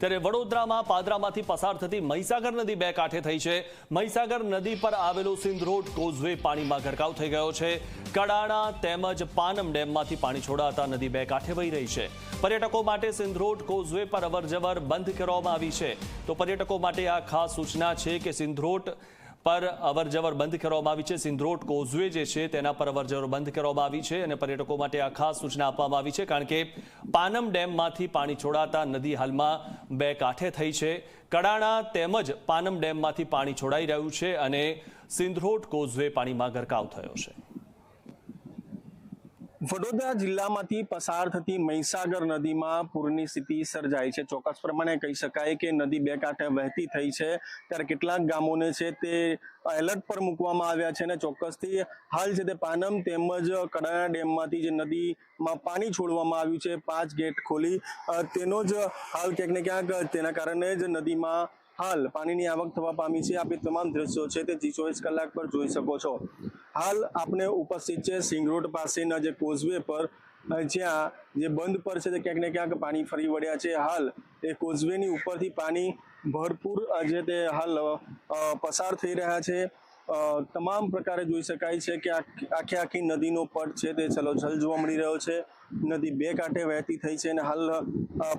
ત્યારે વડોદરામાં પાદરામાંથી પસાર થતી મહીસાગર નદી બે કાંઠે થઈ છે. મહીસાગર નદી પર આવેલો સિંધરોડ કોઝવે પાણીમાં ગરકાવ થઈ ગયો છે. કડાણા તેમજ પાનમ ડેમમાંથી પાણી છોડાતા નદી બે કાંઠે વહી રહી છે. પર્યટકો માટે સિંધરોડ કોઝવે પર અવરજવર બંધ કરવામાં આવી છે. તો પર્યટકો માટે આ ખાસ સૂચના છે કે સિંધરોડ પર અવરજવર બંધ કરવામાં આવી છે. સિંધરોડ કોઝવે જે છે તેના પર અવરજવર બંધ કરવામાં આવી છે અને પર્યટકો માટે આ ખાસ સૂચના આપવામાં આવી છે કારણ કે પાનમ ડેમમાંથી પાણી છોડાતા નદી હાલમાં બે કાંઠે થઈ છે. કડાણા તેમજ પાનમ ડેમમાંથી પાણી છોડાઈ રહ્યું છે અને સિંધ્રોટ કોઝવે પાણીમાં ગરકાવ થયો છે. વડોદરા જિલ્લામાંથી પસાર થતી મહીસાગર નદીમાં પૂરની સ્થિતિ સર્જાઈ છે. ચોક્કસ પ્રમાણે કહી શકાય કે નદી બે કાંઠે વહેતી થઈ છે. ત્યારે કેટલાક ગામોને છે તે એલર્ટ પર મૂકવામાં આવ્યા છે અને ચોક્કસથી હાલ છે તે પાનમ તેમજ કડાણા ડેમમાંથી જે નદીમાં પાણી છોડવામાં આવ્યું છે, પાંચ ગેટ ખોલી તેનો જ હાલ ક્યાંક ને ક્યાંક તેના કારણે જ નદીમાં હાલ પાણીની આવક થવા પામી છે. આપે તમામ દ્રશ્યો છે તે ચોવીસ કલાક પર જોઈ શકો છો. હાલ આપણે ઉપસ્થિત છે સિંગ રોડ પાસેના જે કોઝવે પર જ્યાં જે બંધ પર છે તે ક્યાંક ને ક્યાંક પાણી ફરી વળ્યા છે. હાલ એ કોઝવેની ઉપરથી પાણી ભરપૂર જે તે હાલ પસાર થઈ રહ્યા છે. તમામ પ્રકારે જોઈ શકાય છે કે આખ- આખે નદીનો પટ છે તે છલોછલ જોવા મળી રહ્યો છે. નદી બે કાંઠે વહેતી થઈ છે અને હાલ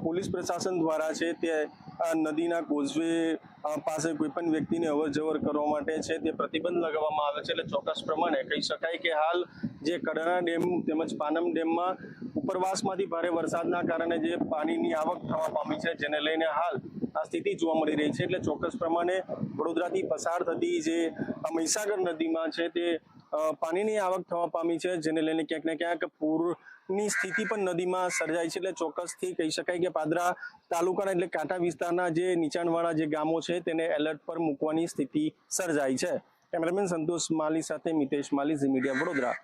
પોલીસ પ્રશાસન દ્વારા છે તે, આ નદીના કોઝવે પાસે કોઈ પણ વ્યક્તિને અવર કરવા માટે છે તે પ્રતિબંધ લગાવવામાં આવે છે. એટલે ચોક્કસ પ્રમાણે કહી શકાય કે હાલ જે કડાણા ડેમ તેમજ પાનમ ડેમમાં ઉપરવાસમાંથી ભારે વરસાદના કારણે જે પાણીની આવક થવા પામી છે, જેને લઈને હાલ આ સ્થિતિ જોવા મળી રહી છે એટલે ચોક્કસ પ્રમાણે વડોદરાથી પસાર થતી જે મહીસાગર નદીમાં છે તે પાણીની આવક થવા પામી છે, જેને લઈને ક્યાંક ને ક્યાંક પૂરની સ્થિતિ પણ નદીમાં સર્જાય છે એટલે ચોક્કસથી કહી શકાય કે પાદરા તાલુકાના એટલે કાંઠા વિસ્તારના જે નીચાણવાળા જે ગામો છે તેને એલર્ટ પર મૂકવાની સ્થિતિ સર્જાઈ છે. કેમેરામેન સંતોષ માલી સાથે મિતેશ માલી, ઝી મીડિયા વડોદરા.